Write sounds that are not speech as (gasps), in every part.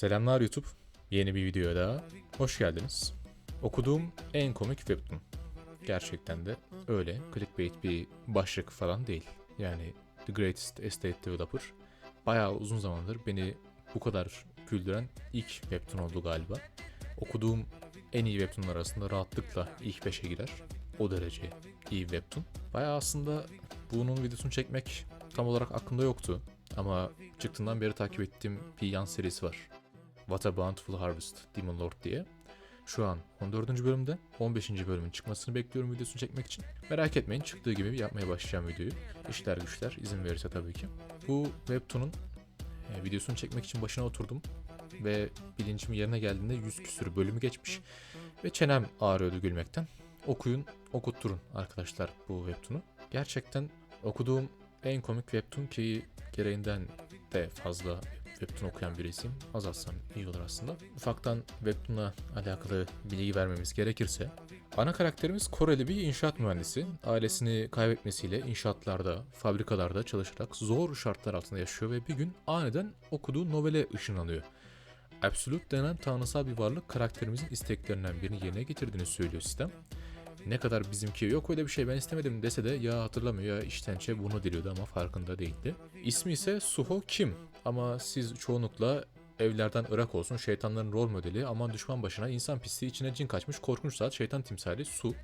Selamlar YouTube. Yeni bir videoya daha hoş geldiniz. Okuduğum en komik webtoon. Gerçekten de öyle. Clickbait bir başlık falan değil. Yani The Greatest Estate Developer. Bayağı uzun zamandır beni bu kadar güldüren ilk webtoon oldu galiba. Okuduğum en iyi webtoonlar arasında rahatlıkla ilk 5'e girer. O derece iyi webtoon. Bayağı aslında bunun videosunu çekmek tam olarak aklımda yoktu. Ama çıktığından beri takip ettiğim bir yan serisi var. What a Bountiful Harvest Demon Lord diye. Şu an 14. bölümde 15. bölümün çıkmasını bekliyorum videosunu çekmek için. Merak etmeyin çıktığı gibi yapmaya başlayacağım videoyu. İşler güçler izin verirse tabii ki. Bu webtoon'un e, videosunu çekmek için başına oturdum. Ve bilincim yerine geldiğinde 100 küsür bölümü geçmiş. Ve çenem ağrıyordu gülmekten. Okuyun, okutturun arkadaşlar bu webtoon'u. Gerçekten okuduğum en komik webtoon ki gereğinden de fazla webtoon okuyan birisiyim. Azaltsam iyi olur aslında. Ufaktan webtoon'la alakalı bilgi vermemiz gerekirse ana karakterimiz Koreli bir inşaat mühendisi. Ailesini kaybetmesiyle inşaatlarda, fabrikalarda çalışarak zor şartlar altında yaşıyor ve bir gün aniden okuduğu novele ışınlanıyor. Absolute denen tanrısal bir varlık karakterimizin isteklerinden birini yerine getirdiğini söylüyor sistem. Ne kadar bizimki yok öyle bir şey ben istemedim dese de ya hatırlamıyor ya iştençe bunu diliyordu ama farkında değildi. İsmi ise Suho Kim ama siz çoğunlukla evlerden Irak olsun şeytanların rol modeli aman düşman başına insan pisliği içine cin kaçmış korkunç saat şeytan timsali Su.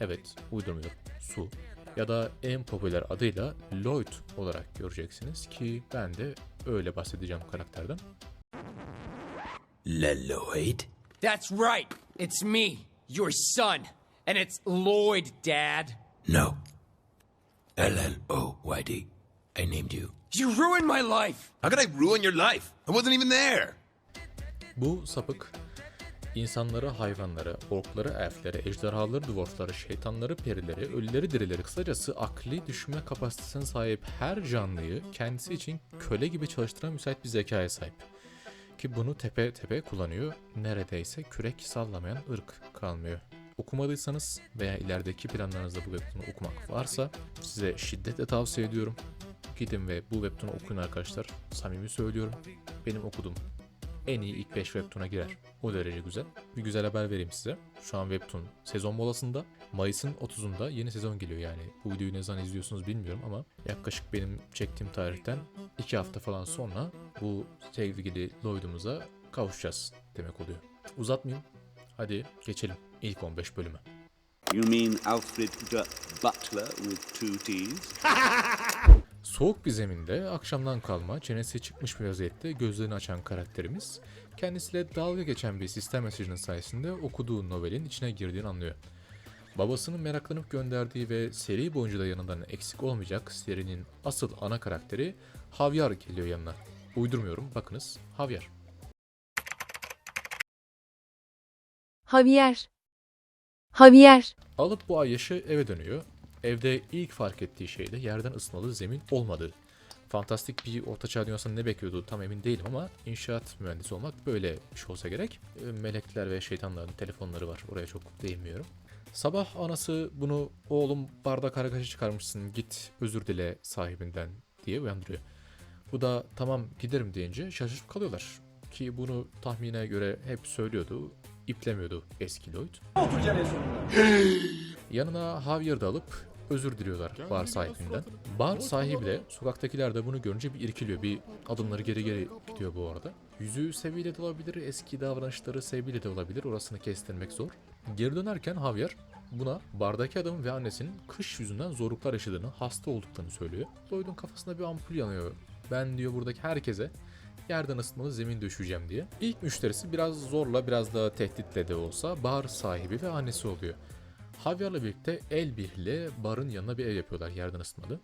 Evet uydurmuyorum Su. Ya da en popüler adıyla Lloyd olarak göreceksiniz ki ben de öyle bahsedeceğim karakterden. Leloid? That's right. It's me, your son. And it's Lloyd, Dad. No. L L O Y D. I named you. You ruined my life. How could I ruin your life? I wasn't even there. Bu sapık insanları, hayvanları, orkları, elfleri, ejderhaları, dwarfları, şeytanları, perileri, ölüleri, dirileri kısacası akli düşünme kapasitesine sahip her canlıyı kendisi için köle gibi çalıştıran müsait bir zekaya sahip. Ki bunu tepe tepe kullanıyor. Neredeyse kürek sallamayan ırk kalmıyor. Okumadıysanız veya ilerideki planlarınızda bu webtoon'u okumak varsa size şiddetle tavsiye ediyorum. Gidin ve bu webtoon'u okuyun arkadaşlar. Samimi söylüyorum. Benim okuduğum en iyi ilk 5 webtoon'a girer. O derece güzel. Bir güzel haber vereyim size. Şu an webtoon sezon molasında. Mayıs'ın 30'unda yeni sezon geliyor yani. Bu videoyu ne zaman izliyorsunuz bilmiyorum ama yaklaşık benim çektiğim tarihten 2 hafta falan sonra bu sevgili Lloyd'umuza kavuşacağız demek oluyor. Uzatmayayım. Hadi geçelim ilk 15 bölüme. You mean Alfred. Butler with two T's? (laughs) Soğuk bir zeminde akşamdan kalma çenesi çıkmış bir vaziyette gözlerini açan karakterimiz kendisiyle dalga geçen bir sistem mesajının sayesinde okuduğu novelin içine girdiğini anlıyor. Babasının meraklanıp gönderdiği ve seri boyunca da yanından eksik olmayacak serinin asıl ana karakteri Javier geliyor yanına. Uydurmuyorum bakınız Javier. Javier. Javier. Alıp bu Ayyaş'ı eve dönüyor. Evde ilk fark ettiği şey de yerden ısınalı zemin olmadığı. Fantastik bir ortaçağ dünyasında ne bekliyordu tam emin değilim ama inşaat mühendisi olmak böyle bir şey olsa gerek. E, Melekler ve şeytanların telefonları var oraya çok değinmiyorum. Sabah anası bunu oğlum bardak arkadaşı çıkarmışsın git özür dile sahibinden diye uyandırıyor. Bu da tamam giderim deyince şaşırıp kalıyorlar. Ki bunu tahmine göre hep söylüyordu, iplemiyordu eski Lloyd. (gasps) Yanına Javier de alıp özür diliyorlar bar sahibinden. Bar sahibi de sokaktakiler de bunu görünce bir irkiliyor. Bir adımları geri geri gidiyor bu arada. Yüzü seviyle de olabilir, eski davranışları seviyle de olabilir. Orasını kestirmek zor. Geri dönerken Javier buna bardaki adamın ve annesinin kış yüzünden zorluklar yaşadığını, hasta olduklarını söylüyor. Lloyd'un kafasında bir ampul yanıyor. Ben diyor buradaki herkese yerden ısıtmalı zemin döşeceğim diye. İlk müşterisi biraz zorla biraz da tehditle de olsa bar sahibi ve annesi oluyor. Javier'la birlikte el birliğiyle barın yanına bir ev yapıyorlar yerden ısıtmalı.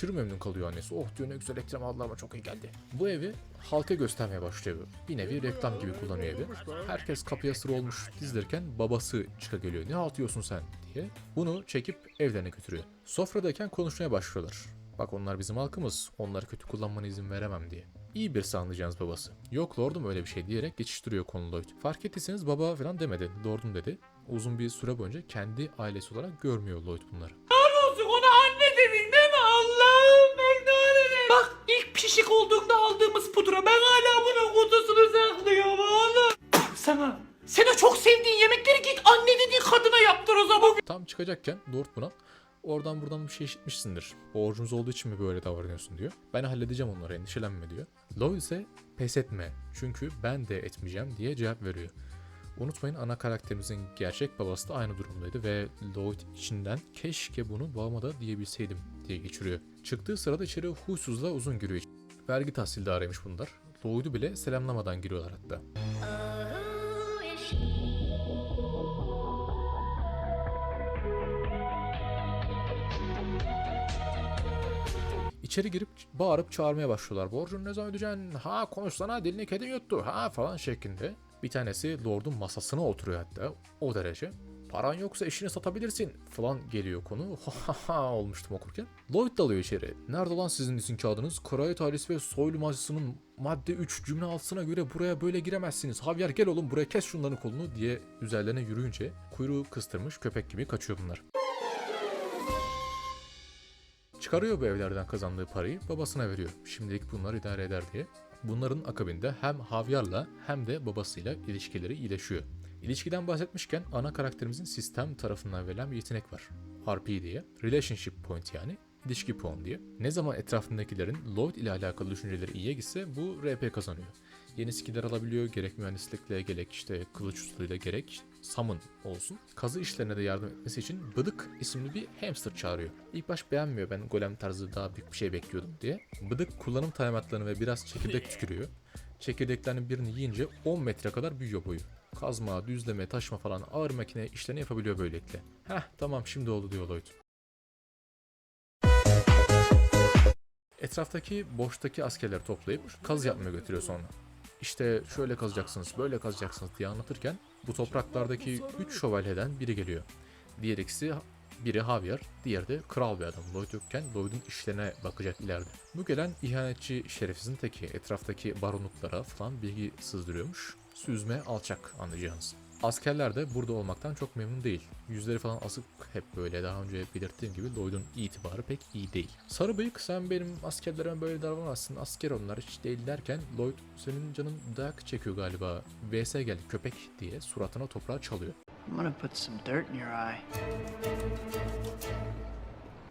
Aşırı memnun kalıyor annesi. Oh diyor ne güzel reklam aldılar ama çok iyi geldi. Bu evi halka göstermeye başlıyor. Bir nevi reklam gibi kullanıyor evi. Herkes kapıya sıra olmuş dizilirken babası çıka geliyor. Ne halt yiyorsun sen diye. Bunu çekip evlerine götürüyor. Sofradayken konuşmaya başlıyorlar. Bak onlar bizim halkımız. Onları kötü kullanmana izin veremem diye. iyi bir anlayacağınız babası. Yok lordum öyle bir şey diyerek geçiştiriyor konu Lloyd. Fark ettiyseniz baba falan demedi. Lordum dedi. Uzun bir süre boyunca kendi ailesi olarak görmüyor Lloyd bunları. İlk pişik olduğunda aldığımız pudra ben hala bunun kutusunu saklıyorum oğlum. Sana. Sen o çok sevdiğin yemekleri git anne dediğin kadına yaptır o zaman. Tam çıkacakken Lord buna oradan buradan bir şey işitmişsindir. Borcumuz olduğu için mi böyle davranıyorsun diyor. Ben halledeceğim onları endişelenme diyor. Lloyd ise pes etme çünkü ben de etmeyeceğim diye cevap veriyor. Unutmayın ana karakterimizin gerçek babası da aynı durumdaydı ve Lloyd içinden keşke bunu babama da diyebilseydim diye geçiriyor. Çıktığı sırada içeri huysuzla uzun giriyor. Vergi tahsildarıymış bunlar. Lloyd'u bile selamlamadan giriyorlar hatta. İçeri girip bağırıp çağırmaya başlıyorlar. Borcunu ne zaman ödeyeceksin? Ha konuşsana dilini kedi yuttu. Ha falan şeklinde. Bir tanesi Lord'un masasına oturuyor hatta. O derece. Paran yoksa eşini satabilirsin falan geliyor konu. (laughs) Ha olmuştum okurken. Lloyd dalıyor içeri. Nerede lan sizin izin kağıdınız? Kraliyet ailesi ve soylu mazisinin madde 3 cümle altısına göre buraya böyle giremezsiniz. Javier gel oğlum buraya kes şunların kolunu diye üzerlerine yürüyünce kuyruğu kıstırmış köpek gibi kaçıyor bunlar. Çıkarıyor bu evlerden kazandığı parayı babasına veriyor. Şimdilik bunları idare eder diye. Bunların akabinde hem Javier'la hem de babasıyla ilişkileri iyileşiyor. İlişkiden bahsetmişken ana karakterimizin sistem tarafından verilen bir yetenek var. RP diye. Relationship Point yani. ilişki puan diye. Ne zaman etrafındakilerin Lloyd ile alakalı düşünceleri iyiye gitse bu RP kazanıyor. Yeni skiller alabiliyor. Gerek mühendislikle gerek işte kılıç ustalığıyla gerek summon olsun. Kazı işlerine de yardım etmesi için Bıdık isimli bir hamster çağırıyor. İlk baş beğenmiyor ben golem tarzı daha büyük bir şey bekliyordum diye. Bıdık kullanım talimatlarını ve biraz çekirdek tükürüyor. Çekirdeklerin birini yiyince 10 metre kadar büyüyor boyu. Kazma, düzleme, taşma falan ağır makine işlerini yapabiliyor böylelikle. Heh tamam şimdi oldu diyor Lloyd. Etraftaki boştaki askerleri toplayıp kaz yapmaya götürüyor sonra. İşte şöyle kazacaksınız, böyle kazacaksınız diye anlatırken bu topraklardaki 3 şövalyeden biri geliyor. Diğer ikisi biri Javier, diğeri de kral bir adam. Lloyd yokken Lloyd'un işlerine bakacak ileride. Bu gelen ihanetçi şerefsizin teki etraftaki baronluklara falan bilgi sızdırıyormuş. Süzme alçak anlayacağınız. Askerler de burada olmaktan çok memnun değil. Yüzleri falan asık hep böyle daha önce belirttiğim gibi Lloyd'un itibarı pek iyi değil. Sarı bıyık sen benim askerlerime böyle davranamazsın asker onlar hiç değil derken Lloyd senin canın dayak çekiyor galiba. VS geldi köpek diye suratına toprağı çalıyor. I'm gonna put some dirt in your eye.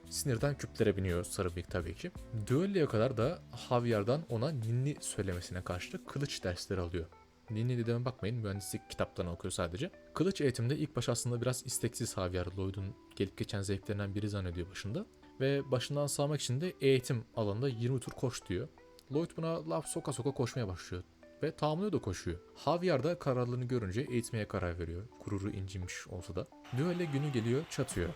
Sinirden küplere biniyor sarı bıyık tabii ki. Düelloya kadar da Javier'dan ona ninni söylemesine karşılık kılıç dersleri alıyor. Ninni dediğime bakmayın mühendislik kitaplarını okuyor sadece. Kılıç eğitimde ilk baş aslında biraz isteksiz Javier Lloyd'un gelip geçen zevklerinden biri zannediyor başında. Ve başından sağmak için de eğitim alanında 20 tur koş diyor. Lloyd buna laf soka soka koşmaya başlıyor. Ve tamamlıyor da koşuyor. Javier da kararlılığını görünce eğitmeye karar veriyor. Gururu incinmiş olsa da. Düelle günü geliyor çatıyor.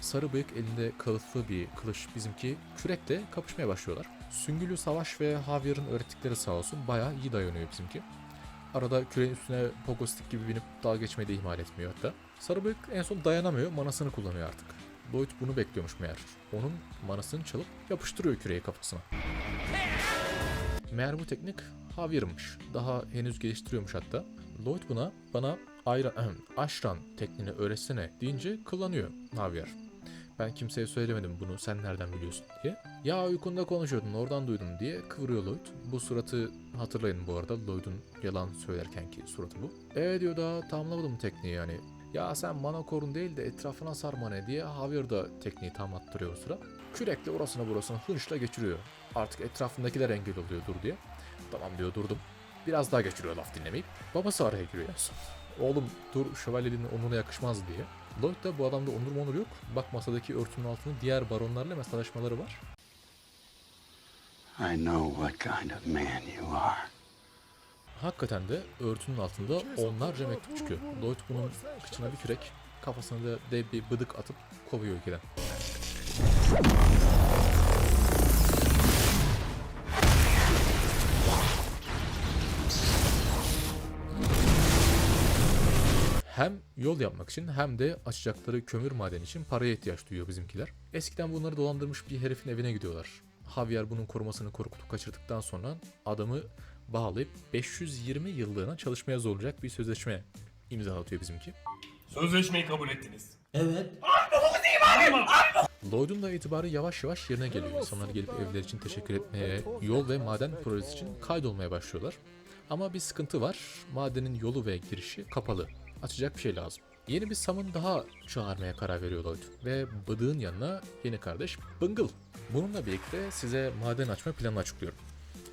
Sarı bıyık elinde kılıflı bir kılıç bizimki kürekle kapışmaya başlıyorlar. Süngülü Savaş ve Javier'in öğrettikleri sağ olsun bayağı iyi dayanıyor bizimki. Arada küreğin üstüne pogo stick gibi binip dalga geçmeyi de ihmal etmiyor hatta. Sarı bıyık en son dayanamıyor manasını kullanıyor artık. Lloyd bunu bekliyormuş meğer. Onun manasını çalıp yapıştırıyor küreği kafasına. Meğer bu teknik Javier'mış. Daha henüz geliştiriyormuş hatta. Lloyd buna bana ayran, (clears throat) aşran tekniğini öğretsene deyince kullanıyor Javier. Ben kimseye söylemedim bunu sen nereden biliyorsun diye. Ya uykunda konuşuyordun oradan duydum diye kıvırıyor Lloyd. Bu suratı hatırlayın bu arada Lloyd'un yalan söylerkenki suratı bu. E diyor daha tamamlamadım tekniği yani. Ya sen mana korun değil de etrafına sarma ne diye Javier da tekniği tamamlattırıyor o sıra. Kürekle orasına burasına hınçla geçiriyor. Artık etrafındakiler engel oluyor dur diye. Tamam diyor durdum. Biraz daha geçiriyor laf dinlemeyip. Babası araya giriyor. Oğlum dur şövalyeliğin onuruna yakışmaz diye. Lloyd da bu adamda onur monur yok. Bak masadaki örtünün altında diğer baronlarla mesajlaşmaları var. I know what kind of man you are. Hakikaten de örtünün altında onlarca mektup çıkıyor. Lloyd bunun kıçına bir kürek, kafasına da dev bir bıdık atıp kovuyor ülkeden. Hem yol yapmak için hem de açacakları kömür madeni için paraya ihtiyaç duyuyor bizimkiler. Eskiden bunları dolandırmış bir herifin evine gidiyorlar. Javier bunun korumasını korukup kaçırdıktan sonra adamı bağlayıp 520 yıllığına çalışmaya zorlayacak bir sözleşme imzalatıyor bizimki. Sözleşmeyi kabul ettiniz. Lloyd'un da itibarı yavaş yavaş yerine geliyor. İnsanlar gelip evler için teşekkür etmeye, yol ve maden projesi için kaydolmaya başlıyorlar. Ama bir sıkıntı var. Madenin yolu ve girişi kapalı. Açacak bir şey lazım. Yeni bir Sam'ın daha çağırmaya karar veriyor Lloyd. Ve Bıdık'ın yanına yeni kardeş Bungle. Bununla birlikte size maden açma planını açıklıyorum.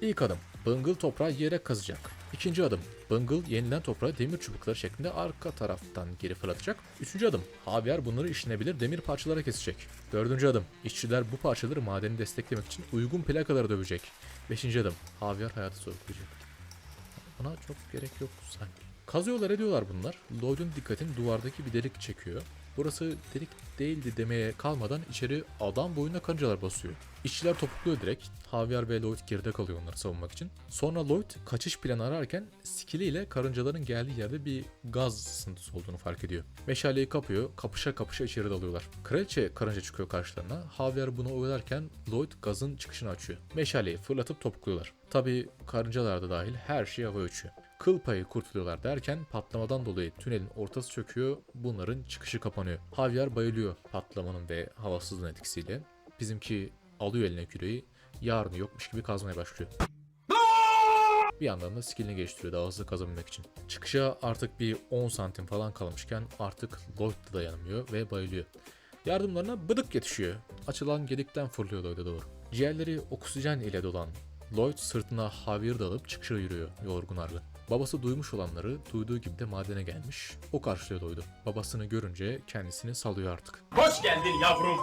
İlk adım, Bungle toprağı yere kazacak. İkinci adım, Bungle yenilen toprağı demir çubukları şeklinde arka taraftan geri fırlatacak. Üçüncü adım, Javier bunları işlenebilir demir parçalara kesecek. Dördüncü adım, işçiler bu parçaları madeni desteklemek için uygun plakalara dövecek. Beşinci adım, Javier hayatı sorgulayacak. Buna çok gerek yok sanki. Kazıyorlar ediyorlar bunlar. Lloyd'un dikkatini duvardaki bir delik çekiyor. Burası delik değildi demeye kalmadan içeri adam boyunda karıncalar basıyor. İşçiler topukluyor direkt. Javier ve Lloyd geride kalıyor onları savunmak için. Sonra Lloyd kaçış planı ararken skilliyle karıncaların geldiği yerde bir gaz sızıntısı olduğunu fark ediyor. Meşaleyi kapıyor, kapışa kapışa içeri dalıyorlar. Kraliçe karınca çıkıyor karşılarına. Javier bunu oyalarken Lloyd gazın çıkışını açıyor. Meşaleyi fırlatıp topukluyorlar. Tabi karıncalar da dahil her şey havaya uçuyor. Kıl payı kurtuluyorlar derken patlamadan dolayı tünelin ortası çöküyor, bunların çıkışı kapanıyor. Javier bayılıyor patlamanın ve havasızlığın etkisiyle. Bizimki alıyor eline küreği, yarını yokmuş gibi kazmaya başlıyor. Bir yandan da skillini geliştiriyor daha hızlı kazabilmek için. Çıkışa artık bir 10 santim falan kalmışken artık Lloyd da dayanamıyor ve bayılıyor. Yardımlarına bıdık yetişiyor. Açılan gedikten fırlıyor Lloyd'a doğru. Ciğerleri oksijen ile dolan Lloyd sırtına Javier dalıp çıkışa yürüyor yorgun argın. Babası duymuş olanları duyduğu gibi de madene gelmiş. O karşılıyor Lloyd'u. Babasını görünce kendisini salıyor artık. Hoş geldin yavrum.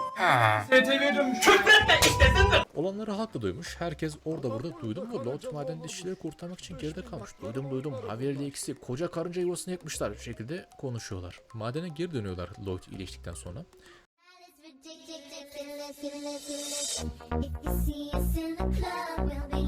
STV'ye dönmüş. Küfretme istesin de. Olanları haklı duymuş. Herkes orada burada duydum mu Lloyd madende işçileri kurtarmak için geride kalmış. Duydum duydum. Javier ile ikisi koca karınca yuvasını yakmışlar şekilde konuşuyorlar. Madene geri dönüyorlar Lloyd iyileştikten sonra. If you see us in the club, we'll be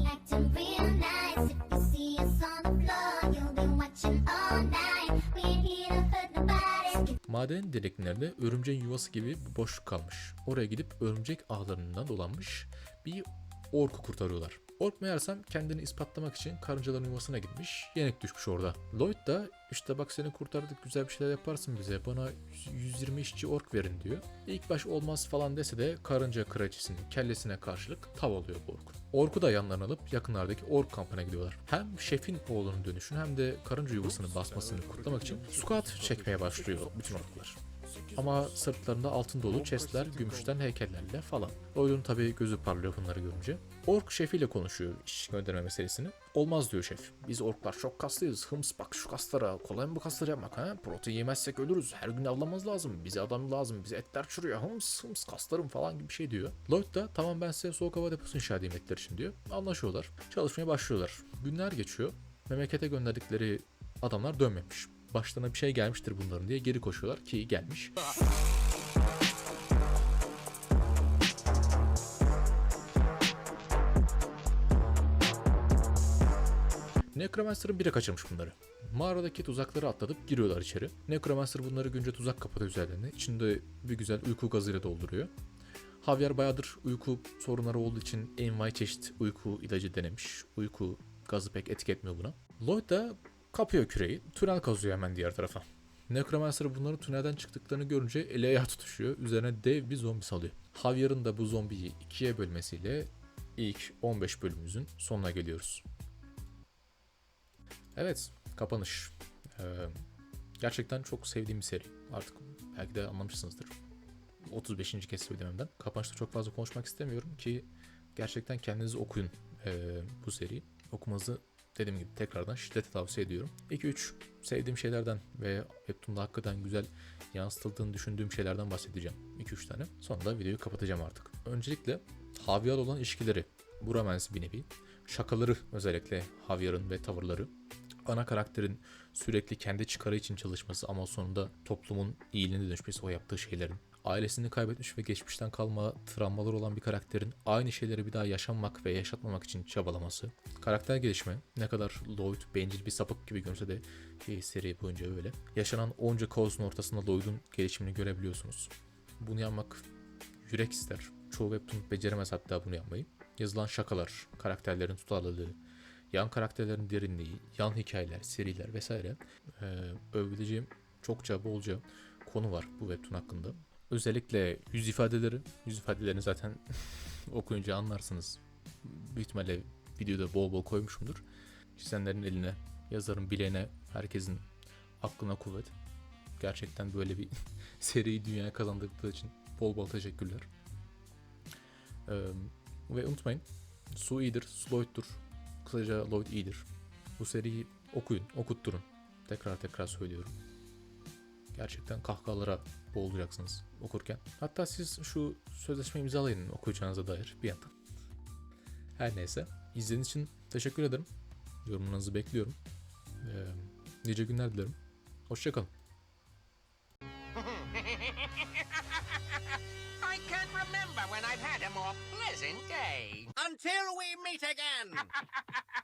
Madenin derinliklerinde örümceğin yuvası gibi boşluk kalmış. Oraya gidip örümcek ağlarından dolanmış bir orku kurtarıyorlar. Ork meğersem kendini ispatlamak için karıncaların yuvasına gitmiş, yenik düşmüş orada. Lloyd da işte bak seni kurtardık güzel bir şeyler yaparsın bize bana 120 işçi ork verin diyor. İlk baş olmaz falan dese de karınca kraliçesinin kellesine karşılık tav oluyor bu orkun. Orku da yanlarına alıp yakınlardaki ork kampına gidiyorlar. Hem şefin oğlunun dönüşünü hem de karınca yuvasını basmasını kutlamak için squat çekmeye başlıyor bütün orklar. Ama sırtlarında altın dolu chestler, gümüşten heykellerle falan. Lloyd'un tabi gözü parlıyor bunları görünce. Ork şefiyle konuşuyor iş gönderme meselesini. Olmaz diyor şef. Biz orklar çok kaslıyız. Hıms bak şu kaslara. Kolay mı bu kasları yapmak ha? Protein yemezsek ölürüz. Her gün avlamamız lazım. Bize adam lazım. Bize etler çürüyor. Hıms hıms kaslarım falan gibi bir şey diyor. Lloyd da tamam ben size soğuk hava deposu inşa edeyim etler için diyor. Anlaşıyorlar. Çalışmaya başlıyorlar. Günler geçiyor. Memlekete gönderdikleri adamlar dönmemiş. Başlarına bir şey gelmiştir bunların diye geri koşuyorlar ki gelmiş. Necromancer'ın biri kaçırmış bunları. Mağaradaki tuzakları atlatıp giriyorlar içeri. Necromancer bunları günce tuzak kapatıyor üzerlerine. İçinde bir güzel uyku gazıyla dolduruyor. Javier bayağıdır uyku sorunları olduğu için envai çeşit uyku ilacı denemiş. Uyku gazı pek etki etmiyor buna. Lloyd da kapıyor küreği. Tünel kazıyor hemen diğer tarafa. Necromancer bunların tünelden çıktıklarını görünce ele ayağı tutuşuyor. Üzerine dev bir zombi salıyor. Javier'ın da bu zombiyi ikiye bölmesiyle ilk 15 bölümümüzün sonuna geliyoruz. Evet, kapanış. Ee, gerçekten çok sevdiğim bir seri. Artık belki de anlamışsınızdır. 35. kez söylememden. Kapanışta çok fazla konuşmak istemiyorum ki gerçekten kendiniz okuyun ee, bu seriyi. Okumanızı dediğim gibi tekrardan şiddetle tavsiye ediyorum. 2-3 sevdiğim şeylerden ve Webtoon'da hakikaten güzel yansıtıldığını düşündüğüm şeylerden bahsedeceğim. 2-3 tane. Sonra da videoyu kapatacağım artık. Öncelikle Javier olan ilişkileri. Bu romans bir nevi. Şakaları özellikle Javier'ın ve tavırları ana karakterin sürekli kendi çıkarı için çalışması ama sonunda toplumun iyiliğine dönüşmesi o yaptığı şeylerin. Ailesini kaybetmiş ve geçmişten kalma travmalar olan bir karakterin aynı şeyleri bir daha yaşanmak ve yaşatmamak için çabalaması. Karakter gelişme ne kadar Lloyd bencil bir sapık gibi görünse de ki seri boyunca öyle. Yaşanan onca kaosun ortasında Lloyd'un gelişimini görebiliyorsunuz. Bunu yapmak yürek ister. Çoğu webtoon beceremez hatta bunu yapmayı. yazılan şakalar, karakterlerin tutarlılığı, yan karakterlerin derinliği, yan hikayeler, seriler vesaire e, övebileceğim çokça bolca konu var bu webtoon hakkında. Özellikle yüz ifadeleri, yüz ifadelerini zaten (laughs) okuyunca anlarsınız. Büyük ihtimalle videoda bol bol koymuşumdur. Çizenlerin eline, yazarın bileğine, herkesin aklına kuvvet. Gerçekten böyle bir (laughs) seriyi dünyaya kazandırdığı için bol bol teşekkürler. Ee, ve unutmayın, Su iyidir, Su Lloyd'dur. Kısaca Lloyd iyidir. Bu seriyi okuyun, okutturun. Tekrar tekrar söylüyorum. Gerçekten kahkahalara boğulacaksınız okurken. Hatta siz şu sözleşmeyi imzalayın okuyacağınıza dair bir yandan. Her neyse. İzlediğiniz için teşekkür ederim. Yorumlarınızı bekliyorum. Ee, nice günler dilerim. Hoşçakalın. I can't remember when I've had a more pleasant day. Until we meet again. (laughs)